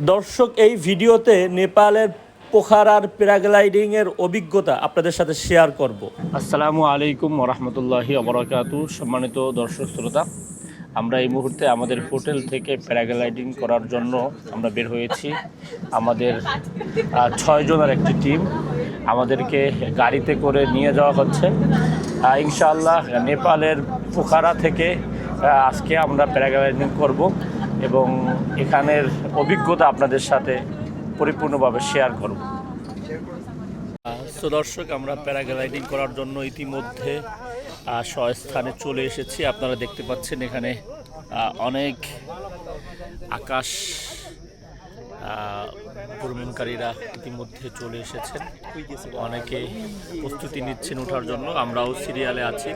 দর্শক এই ভিডিওতে নেপালের পোখারার প্যারাগ্লাইডিংয়ের অভিজ্ঞতা আপনাদের সাথে শেয়ার করব। আসসালামু আলাইকুম রহমতুল্লাহি অবরাকাতু সম্মানিত দর্শক শ্রোতা আমরা এই মুহূর্তে আমাদের হোটেল থেকে প্যারাগ্লাইডিং করার জন্য আমরা বের হয়েছি। আমাদের আহ, ছয় জনের একটি টিম আমাদেরকে গাড়িতে করে নিয়ে যাওয়া হচ্ছে। ইনশাআল্লাহ নেপালের পোখারা থেকে আজকে আমরা প্যারাগ্লাইডিং করব। এবং এখানের অভিজ্ঞতা আপনাদের সাথে পরিপূর্ণভাবে শেয়ার করব। দর্শক, আমরা প্যারাগ্লাইডিং করার জন্য ইতিমধ্যে স্বস্থানে চলে এসেছি। আপনারা দেখতে পাচ্ছেন এখানে অনেক আকাশ ভ্রমণকারীরা ইতিমধ্যে চলে এসেছেন। অনেকে প্রস্তুতি নিচ্ছেন ওঠার জন্য। আমরাও সিরিয়ালে আছি।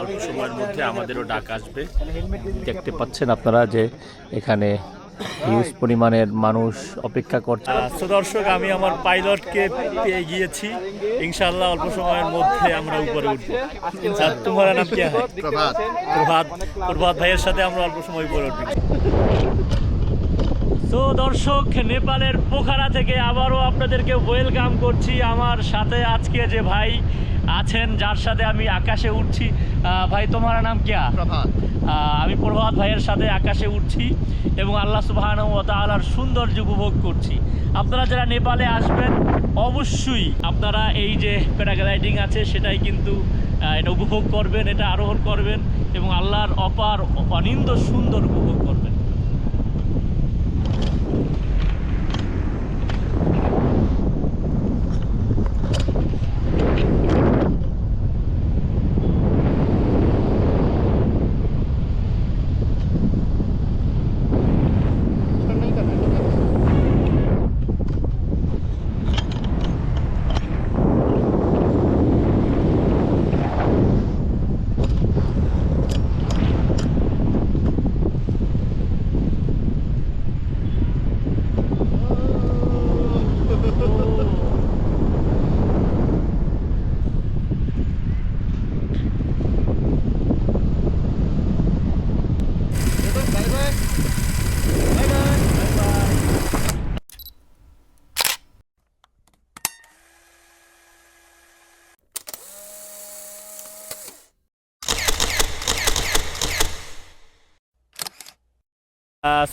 অল্প সময়ের মধ্যে আমাদেরও ডাক আসবে। দেখতে পাচ্ছেন আপনারা যে এখানে হিউজ পরিমাণের মানুষ অপেক্ষা করছে। তো দর্শক আমি আমার পাইলটকে পেয়ে গিয়েছি। ইনশাআল্লাহ অল্প সময়ের মধ্যে আমরা উপরে উঠবো। স্যার তোমার নাম কি? প্রভাত। প্রভাত। প্রভাত ভাইয়ের সাথে আমরা অল্প সময় উপরে উঠবি। তো দর্শক নেপালের পোখারা থেকে আবারও আপনাদেরকে ওয়েলকাম করছি আমার সাথে আজকে যে ভাই আছেন যার সাথে আমি আকাশে উঠছি। ভাই তোমার নাম কিয়া প্রভাত। আমি প্রভাত ভাইয়ের সাথে আকাশে উঠছি এবং আল্লাহ সুবাহান ও তালার সৌন্দর্য উপভোগ করছি। আপনারা যারা নেপালে আসবেন অবশ্যই আপনারা এই যে প্যারাগ্লাইডিং আছে সেটাই কিন্তু এটা উপভোগ করবেন এটা আরোহণ করবেন এবং আল্লাহর অপার অনিন্দ সুন্দর উপভোগ করবেন।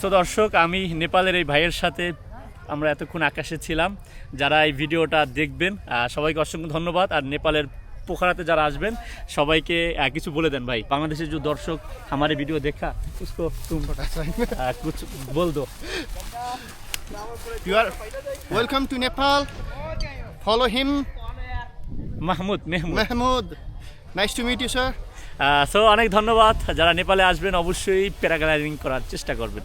সো দর্শক আমি নেপালের এই ভাইয়ের সাথে আমরা এতক্ষণ আকাশে ছিলাম। যারা এই ভিডিওটা দেখবেন সবাইকে অসংখ্য ধন্যবাদ। আর নেপালের পোখরাতে যারা আসবেন সবাইকে কিছু বলে দেন ভাই। বাংলাদেশের যে দর্শক আমার ভিডিও দেখা কিছু বল দো। You are welcome to Nepal follow him Mahmud Mehmud. Mehmud nice to meet you sir so অনেক ধন্যবাদ। যারা নেপালে আসবেন অবশ্যই প্যারাগ্লাইডিং করার চেষ্টা করবেন।